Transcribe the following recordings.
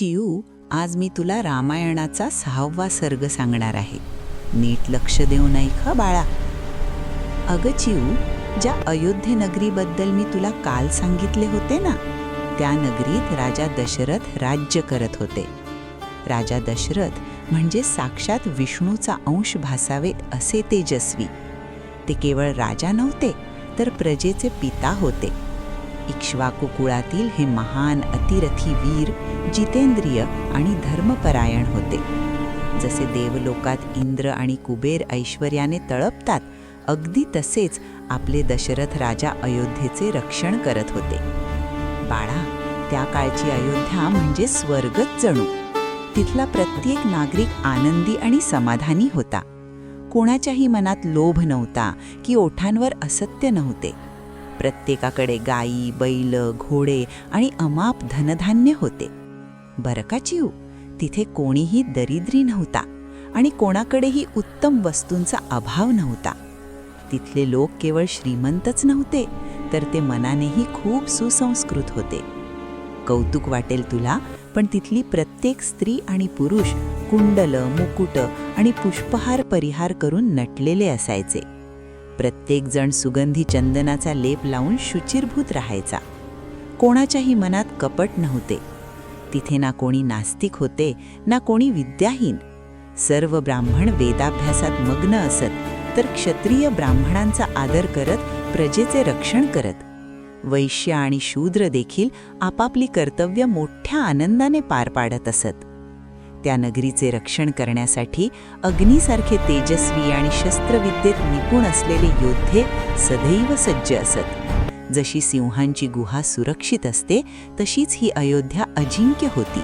चिऊ आज मी तुला रामायणाचा सहावा सर्ग सांगणार आहे. नीट लक्ष देऊन ऐक बाळा? अगं चिऊ ज्या अयोध्ये नगरीबद्दल मी तुला काल सांगितले होते ना त्या नगरीत राजा दशरथ राज्य करत होते. राजा दशरथ म्हणजे साक्षात विष्णूचा अंश भासावेत असे तेजस्वी. ते केवळ राजा नव्हते तर प्रजेचे पिता होते. इक्ष्वाकू कुळातील हे महान अतिरथी वीर जितेंद्रिय आणि धर्मपरायण होते. जसे देवलोकात इंद्र आणि कुबेर ऐश्वर्याने तळपतात अगदी तसेच आपले दशरथ राजा अयोध्येचे रक्षण करत होते. बाळा त्या काळची अयोध्या म्हणजे स्वर्गच जणू. तिथला प्रत्येक नागरिक आनंदी आणि समाधानी होता. कोणाच्याही मनात लोभ नव्हता की ओठांवर असत्य नव्हते. प्रत्येकाकडे गाई बैल घोडे आणि अमाप धनधान्य होते. बरं का चिऊ तिथे कोणीही दरिद्री नव्हता आणि कोणाकडेही उत्तम वस्तूंचा अभाव नव्हता. तिथले लोक केवळ श्रीमंतच नव्हते तर ते मनानेही खूप सुसंस्कृत होते. कौतुक वाटेल तुला पण तिथली प्रत्येक स्त्री आणि पुरुष कुंडल मुकुट आणि पुष्पहार परिहार करून नटलेले असायचे. प्रत्येकजण सुगंधी चंदनाचा लेप लावून शुचिरभूत राहायचा. कोणाच्याही मनात कपट नव्हते. तिथे ना कोणी नास्तिक होते ना कोणी विद्याहीन. सर्व ब्राह्मण वेदाभ्यासात मग्न असत तर क्षत्रिय ब्राह्मणांचा आदर करत प्रजेचे रक्षण करत. वैश्य आणि शूद्र देखील आपापली कर्तव्य मोठ्या आनंदाने पार पाडत असत. त्या नगरीचे रक्षण करण्यासाठी अग्नीसारखे तेजस्वी आणि शस्त्रविद्येत निपुण असलेले योद्धे सदैव सज्ज असत. जशी सिंहांची गुहा सुरक्षित असते तशीच ही अयोध्या अजिंक्य होती.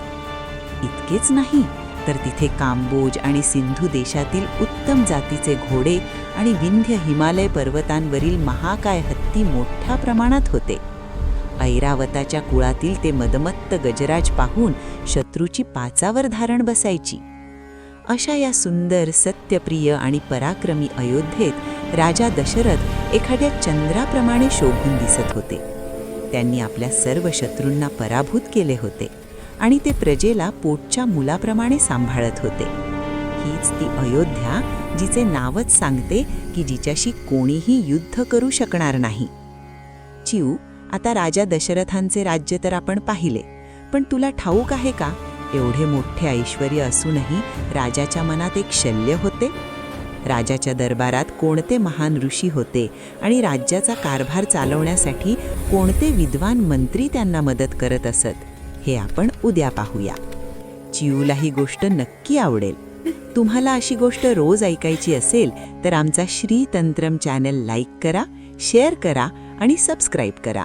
इतकेच नाही तर तिथे कांबोज आणि सिंधू देशातील उत्तम जातीचे घोडे आणि विंध्य हिमालय पर्वतांवरील महाकाय हत्ती मोठ्या प्रमाणात होते. ऐरावताच्या कुळातील ते मदमत्त गजराज पाहून शत्रूची पाचावर धारण बसायची. अशा या सुंदर सत्यप्रिय आणि पराक्रमी अयोध्येत राजा दशरथ एखाद्या चंद्राप्रमाणे शोभून दिसत होते. त्यांनी आपल्या सर्व शत्रूंना पराभूत केले होते आणि ते प्रजेला पोटच्या मुलाप्रमाणे सांभाळत होते. हीच ती अयोध्या जिचे नावच सांगते की जिच्याशी कोणीही युद्ध करू शकणार नाही. चिऊ आता राजा दशरथांचे राज्य तर आपण पाहिले पण तुला ठाऊक आहे का? एवढे मोठे ऐश्वर असूनही राजाच्या मनात एक शल्य होते? राजाच्या दरबारात कोणते महान ऋषी होते आणि राज्याचा कारभार चालवण्यासाठी कोणते विद्वान मंत्री त्यांना मदत करत असत हे आपण उद्या पाहूया. चिऊला ही गोष्ट नक्की आवडेल. तुम्हाला अशी गोष्ट रोज ऐकायची असेल तर आमचा श्री तंत्रम चॅनल लाईक करा शेअर करा आणि सबस्क्राईब करा.